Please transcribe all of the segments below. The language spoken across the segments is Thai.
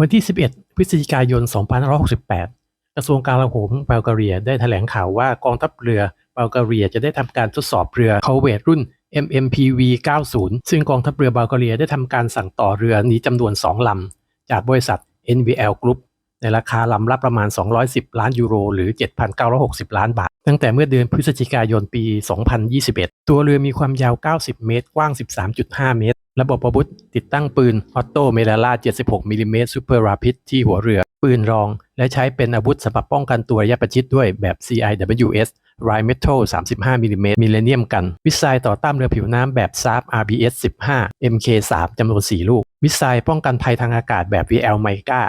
วันที่ 11 พฤศจิกายน 2568 กระทรวงการลาโหมบัลแกเรียได้แถลงข่าวว่ากองทัพเรือบัลแกเรียจะได้ทำการทดสอบเรือคาเวตรุ่น MMPV 90 ซึ่งกองทัพเรือบัลแกเรียได้ทำการสั่งต่อเรือนี้จำนวน 2 ลำ จากบริษัท NVL Group ในราคาลำละประมาณ 210 ล้านยูโร หรือ 7,960 ล้านบาท ตั้งแต่เมื่อเดือนพฤศจิกายนปี 2021 ตัวเรือมีความยาว 90 เมตร กว้าง 13.5 เมตร ระบบอาวุธติดตั้งปืนออโตเมลาล่า 76มิลลิเมตรซูเปอร์ราพิดที่หัวเรือ ปืนรอง และใช้เป็นอาวุธสำหรับป้องกันตัวระยะประชิดด้วยแบบ CIWS r i m e t a l 35มิลลิเมตรมิเลเนียมกัน มิสไซล์ต่อต้านเรือผิวน้ำแบบ SAP RBS 15 MK3 จำนวน 4 ลูก มิสไซล์ป้องกันภัยทางอากาศแบบ VL Mica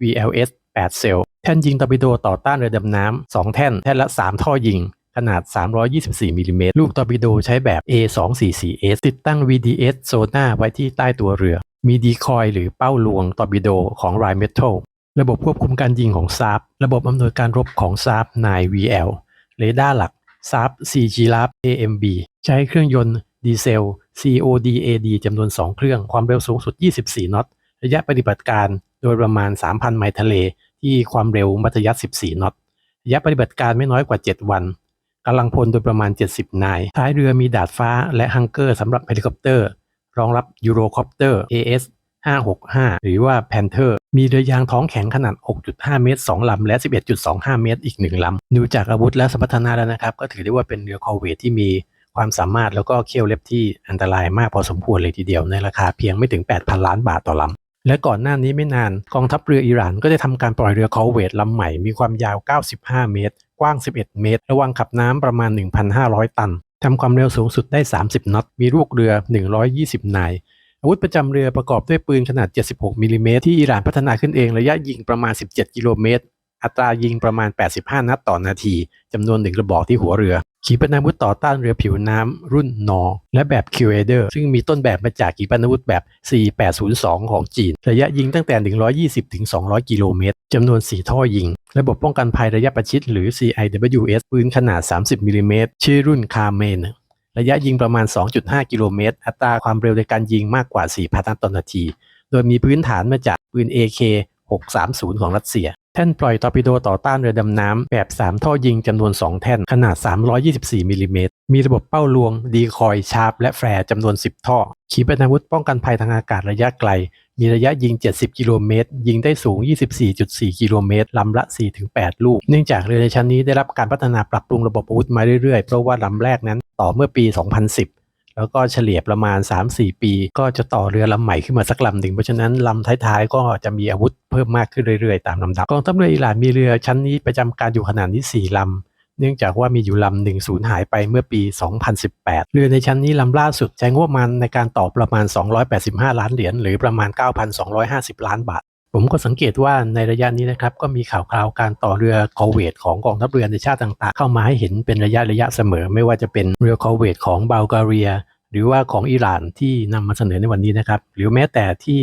VLS 8 เซล ท่นยิงตอร์ปิโดต่อต้านเรือดำน้ำ2แท่น แท่นละ 3 ท่อยิง ขนาด 324มิลลิเมตรลูกตอร์ปิโดใช้แบบ A244S ติดตั้ง VDS โซน่าไว้ที่ใต้ตัวเรือ มีดีคอยหรือเป้าลวงตอร์ปิโดของ r i m e t a l ระบบควบคุมการยิงของ SAP ระบบอำนวยการรบของ SAP 9 VL เรดาร์หลัก SAP CG Lab AMB ใช้เครื่องยนต์ดีเซล CODAD จำนวน 2 เครื่องความเร็วสูงสุด 24นอต ระยะปฏิบัติการโดยประมาณ 3,000 ไมล์ทะเล ที่ความเร็วมัธยัสถ์14 นอตระยะปฏิบัติการไม่น้อยกว่า 7 วันกำลังพลโดยประมาณ 70 นาย ท้ายเรือมีดาดฟ้าและฮังเกอร์สำหรับเฮลิคอปเตอร์ รองรับยูโรคอปเตอร์ AS 565 หรือว่า Panther มีเรือยางท้องแข็งขนาด 6.5 เมตร 2 ลำ และ 11.25 เมตร อีก 1 ลำ ดูจากอาวุธและสมรรถนะแล้วนะครับ ก็ถือได้ว่าเป็นเรือคอเวทที่มีความสามารถแล้วก็เคี่ยวเล็บที่อันตรายมากพอสมควรเลยทีเดียวในราคาเพียงไม่ถึง 8,000 ล้านบาทต่อลำ และก่อนหน้านี้ไม่นานกองทัพเรืออิหร่านก็ได้ทำการปล่อยเรือคอร์เวตลำใหม่มีความยาว 95 เมตร กว้าง 11 เมตร ระวังขับน้ำประมาณ 1,500 ตันทำความเร็วสูงสุดได้ 30 น็อต มีลูกเรือ 120 นาย อาวุธประจำเรือประกอบด้วยปืนขนาด 76มิลลิเมตรที่อิหร่านพัฒนาขึ้นเองระยะยิงประมาณ 17 กิโลเมตร อัตรายิงประมาณ 85 นัดต่อนาทีจำนวนหนึ่งกระบอกที่หัวเรือ ขีปนาวุธต่อต้านเรือผิวน้ำรุ่นนอ และแบบ q a d e r ซึ่งมีต้นแบบมาจากขีปนาวุธแบบ 4802 ของจีน ระยะยิงตั้งแต่ 120 ถึง 200 กิโลเมตรจำนวน 4 ท่อยิง ระบบป้องกันภัยระยะประชิดหรือ CIWS ปืนขนาด 30 มิลลิเมตรชื่อรุ่นคาเมนระยะยิงประมาณ 2.5 กิโลเมตร อัตราความเร็วในการยิงมากกว่า 4,000 นัดต่อนาที โดยมีพื้นฐานมาจากปืน AK 630 ของรัสเซีย แท่นปล่อยตอร์ปิโดต่อต้านเรือดำน้ำแบบ 3 ท่อยิงจำนวน 2 แท่นขนาด 324มิลลิเมตรมีระบบเป้าลวง ดีคอย ชาร์ปและแฟร์จำนวน 10 ท่อ ขีปนาวุธป้องกันภัยทางอากาศระยะไกล มีระยะยิง 70 กิโลเมตร ยิงได้สูง 24.4 กิโลเมตรลำละ 4-8 ลูก เนื่องจากเรือในชั้นนี้ได้รับการพัฒนาปรับปรุงระบบอาวุธมาเรื่อยๆ เพราะว่าลำแรกนั้นต่อเมื่อปี 2010 แล้วก็เฉลี่ยประมาณ 3-4 ปี ก็จะต่อเรือลำใหม่ขึ้นมาสักลำหนึ่งเพราะฉะนั้นลำท้ายๆ ก็จะมีอาวุธเพิ่มมากขึ้นเรื่อยๆ ตามลำดับกองทัพเรืออิหร่านมีเรือชั้นนี้ประจำการอยู่ขนาดนี้4ลำเนื่องจากว่ามีอยู่ลำหนึ่งสูญหายไปเมื่อปี 2018 เรือในชั้นนี้ลำล่าสุดใช้งบประมาณในการต่อประมาณ 285 ล้านเหรียญหรือประมาณ 9,250 ล้านบาท ผมก็สังเกตว่าในระยะนี้นะครับก็มีข่าวคราวการต่อเรือคอเวตของกองทัพเรือในชาติต่างๆ เข้ามาให้เห็นเป็นระยะระยะเสมอ ไม่ว่าจะเป็นเรือคอเวตของบัลแกเรีย หรือว่าของอิหร่านที่นำมาเสนอในวันนี้นะครับ หรือแม้แต่ที่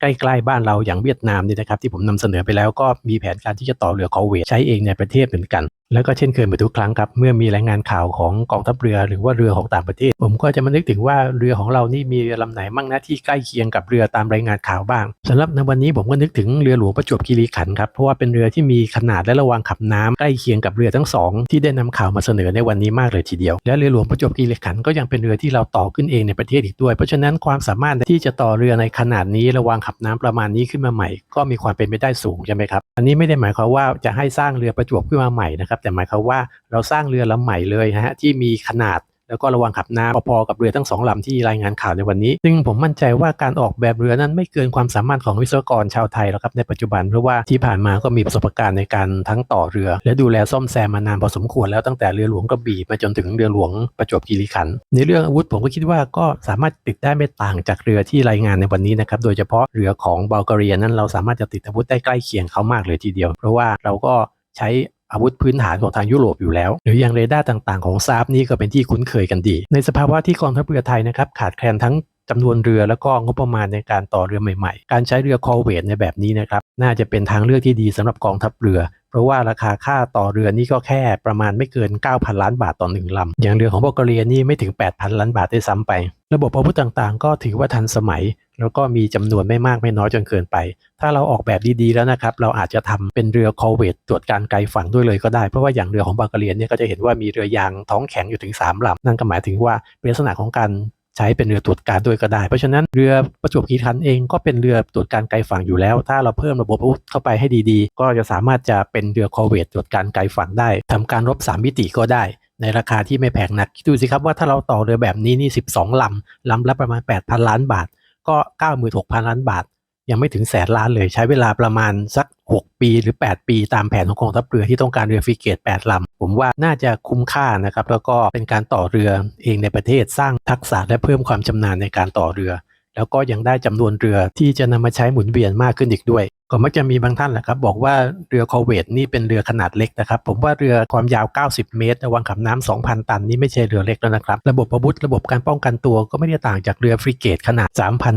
ใกล้ๆบ้านเราอย่างเวียดนามนี่นะครับที่ผมนำเสนอไปแล้วก็มีแผนการที่จะต่อเรือคอเวตใช้เองในประเทศเหมือนกัน แล้วก็เช่นเคยเหมือนทุกครั้งครับ เมื่อมีรายงานข่าวของกองทัพเรือหรือว่าเรือของต่างประเทศ ผมก็จะมานึกถึงว่าเรือของเรานี่มีลำไหนมั่งนะที่ใกล้เคียงกับเรือตามรายงานข่าวบ้างสำหรับในวันนี้ผมก็นึกถึงเรือหลวงประจวบคีรีขันธ์ครับเพราะว่าเป็นเรือที่มีขนาดและระวางขับน้ำใกล้เคียงกับเรือทั้งสองที่ได้นำข่าวมาเสนอในวันนี้มากเลยทีเดียว และเรือหลวงประจวบคีรีขันธ์ก็ยังเป็นเรือที่เราต่อขึ้นเองในประเทศอีกด้วย เพราะฉะนั้นความสามารถที่จะต่อเรือในขนาดนี้ระวางขับน้ำประมาณนี้ขึ้นมาใหม่ ก็มีความเป็นไปได้สูงใช่ไหมครับอันนี้ไม่ได้หมายความว่าจะให้สร้างเรือประจวบขึ้นมาใหม่นะครับแต่หมายความว่าเราสร้างเรือลำใหม่เลยฮะที่มีขนาดแล้วก็ระวังขับน้ำพอๆกับเรือทั้งสองลำที่รายงานข่าวในวันนี้ ซึ่งผมมั่นใจว่าการออกแบบเรือนั้นไม่เกินความสามารถของวิศวกรชาวไทยหรอกครับในปัจจุบันเพราะว่าที่ผ่านมาก็มีประสบการณ์ในการทั้งต่อเรือ และดูแลซ่อมแซมมานานพอสมควรแล้วตั้งแต่เรือหลวงกระบี่มาจนถึงเรือหลวงประจวบคีรีขันธ์ในเรื่องอาวุธผมก็คิดว่าก็สามารถติดได้ไม่ต่างจากเรือที่รายงานในวันนี้นะครับโดยเฉพาะเรือของบัลแกเรียนั้นเราสามารถจะติดอาวุธได้ใกล้เคียงเขามากเลยทีเดียว เพราะว่าเราก็ใช้ อาวุธพื้นฐานของทางยุโรปอยู่แล้ว หรืออย่างเรดาร์ต่างๆของซาบนี่ก็เป็นที่คุ้นเคยกันดี ในสภาวะที่กองทัพเรือไทยนะครับขาดแคลนทั้งจำนวนเรือแล้วก็งบประมาณในการต่อเรือใหม่ๆ การใช้เรือคอเวตในแบบนี้นะครับ น่าจะเป็นทางเลือกที่ดีสำหรับกองทัพเรือ เพราะว่าราคาค่าต่อเรือนี่ก็แค่ประมาณไม่เกิน 9,000 ล้านบาทต่อหนึ่งลำ อย่างเรือของบัลแกเรียนี่ไม่ถึง 8,000 ล้านบาทได้ซ้ำไป ระบบอาวุธต่างๆ ก็ถือว่าทันสมัย แล้วก็มีจำนวนไม่มากไม่น้อยจนเกินไป ถ้าเราออกแบบดีๆแล้วนะครับ เราอาจจะทำเป็นเรือคอเวตตรวจการไกลฝั่งด้วยเลยก็ได้ เพราะว่าอย่างเรือของบาร์กเลียนเนี่ยก็จะเห็นว่ามีเรือยางท้องแข็งอยู่ถึง 3ลำนั่นก็หมายถึงว่าเป็นลักษณะของการใช้เป็นเรือตรวจการด้วยก็ได้ เพราะฉะนั้นเรือประจวบคีรีขันธ์เองก็เป็นเรือตรวจการไกลฝั่งอยู่แล้ว ถ้าเราเพิ่มระบบอาวุธเข้าไปให้ดีๆ ก็จะสามารถจะเป็นเรือคอเวตตรวจการไกลฝั่งได้ทำการรบสามมิติก็ได้ ในราคาที่ไม่แพงนักคิดดูสิครับว่าถ้าเราต่อเรือแบบนี้นี่ 12 ลำลำละประมาณ 8,000 ล้านบาท ก็ 96,000 ล้านบาท ยังไม่ถึงแสนล้านเลย ใช้เวลาประมาณสัก 6 ปีหรือ 8 ปีตามแผนของกองทัพเรือที่ต้องการเรือฟริเกต 8 ลำ ผมว่าน่าจะคุ้มค่านะครับ แล้วก็เป็นการต่อเรือเองในประเทศสร้างทักษะและเพิ่มความชำนาญในการต่อเรือ แล้วก็ยังได้จำนวนเรือที่จะนำมาใช้หมุนเวียนมากขึ้นอีกด้วย ก็มักจะมีบางท่านแหละครับ บอกว่าเรือคอเวตนี่เป็นเรือขนาดเล็กนะครับ ผมว่าเรือความยาว 90 เมตรระวังขับน้ำ2,000 ตันนี่ไม่ใช่เรือเล็กแล้วนะครับ ระบบอาวุธระบบการป้องกันตัวก็ไม่ได้ต่างจากเรือฟริเกตขนาด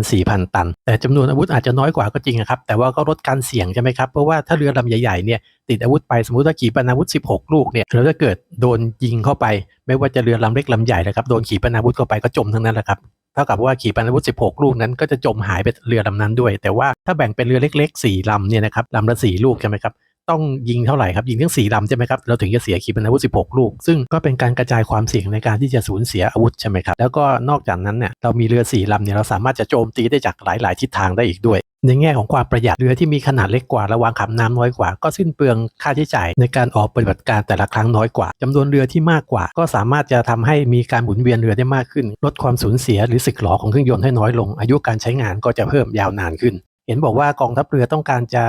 3,000-4,000 ตัน แต่จำนวนอาวุธอาจจะน้อยกว่าก็จริงนะครับ แต่ว่าก็ลดการเสี่ยงใช่ไหมครับ เพราะว่าถ้าเรือลำใหญ่ๆเนี่ยติดอาวุธไปสมมติว่าขีปนาวุธ 16 ลูกเนี่ยแล้วถ้าเกิดโดนยิงเข้าไป ไม่ว่าจะเรือลำเล็กลำใหญ่นะครับโดนขีปนาวุธเข้าไปก็จมทั้งนั้นแหละครับ เท่ากับว่าขีปนาวุธ 16 ลูกนั้นก็จะจมหายไปเรือลำนั้นด้วย แต่ว่าถ้าแบ่งเป็นเรือเล็กๆ 4ลำเนี่ยนะครับลำละ 4 ลูกใช่ไหมครับ ต้องยิงเท่าไหร่ครับยิงทั้ง4ลำใช่ไหมครับเราถึงจะเสียขีปนาวุธ 16 ลูก ซึ่งก็เป็นการกระจายความเสี่ยงในการที่จะสูญเสียอาวุธใช่ไหมครับแล้วก็นอกจากนั้นเนี่ยเรามีเรือ4ลำเนี่ยเราสามารถจะโจมตีได้จากหลาย ๆ ทิศทางได้อีกด้วยในแง่ของความประหยัดเรือที่มีขนาดเล็กกว่าระวางขับน้ำน้อยกว่า ก็สิ้นเปลืองค่าใช้จ่ายในการออกปฏิบัติการแต่ละครั้งน้อยกว่าจำนวนเรือที่มากกว่า ก็สามารถจะทำให้มีการหมุนเวียนเรือได้มากขึ้น ลดความสูญเสียหรือสึกหรอของเครื่องยนต์ให้น้อยลง อายุการใช้งานก็จะเพิ่มยาวนานขึ้น เห็นบอกว่ากองทัพเรือต้องการจะ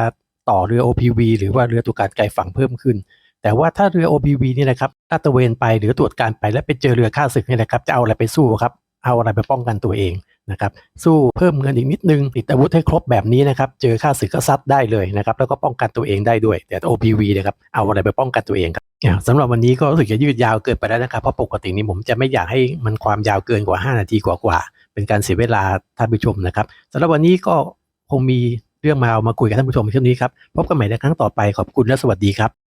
ต่อเรือ OPV หรือว่าเรือตรวจการไกลฝั่งเพิ่มขึ้น แต่ว่าถ้าเรือ OPV นี่นะครับลาดตะเวนไปหรือตรวจการไปแล้วไปเจอเรือข้าศึกนี่นะครับจะเอาอะไรไปสู้ครับเอาอะไรไปป้องกันตัวเองนะครับสู้เพิ่มเงินอีกนิดนึงติดอาวุธให้ครบแบบนี้นะครับเจอค่าศึกก็ซัดได้เลยนะครับแล้วก็ป้องกันตัวเองได้ด้วย แต่ OPV นะครับเอาอะไรไปป้องกันตัวเองครับสำหรับวันนี้ก็รู้สึกจะยืดยาวเกินไปแล้วนะครับเพราะปกตินี้ผมจะไม่อยากให้มันความยาวเกินกว่า 5 นาทีกว่าๆเป็นการเสียเวลาท่านผู้ชมนะครับสำหรับวันนี้ก็คงมี เรื่องมาเอามาคุยกับท่านผู้ชมเช่นนี้ครับ พบกันใหม่ในครั้งต่อไปขอบคุณและสวัสดีครับ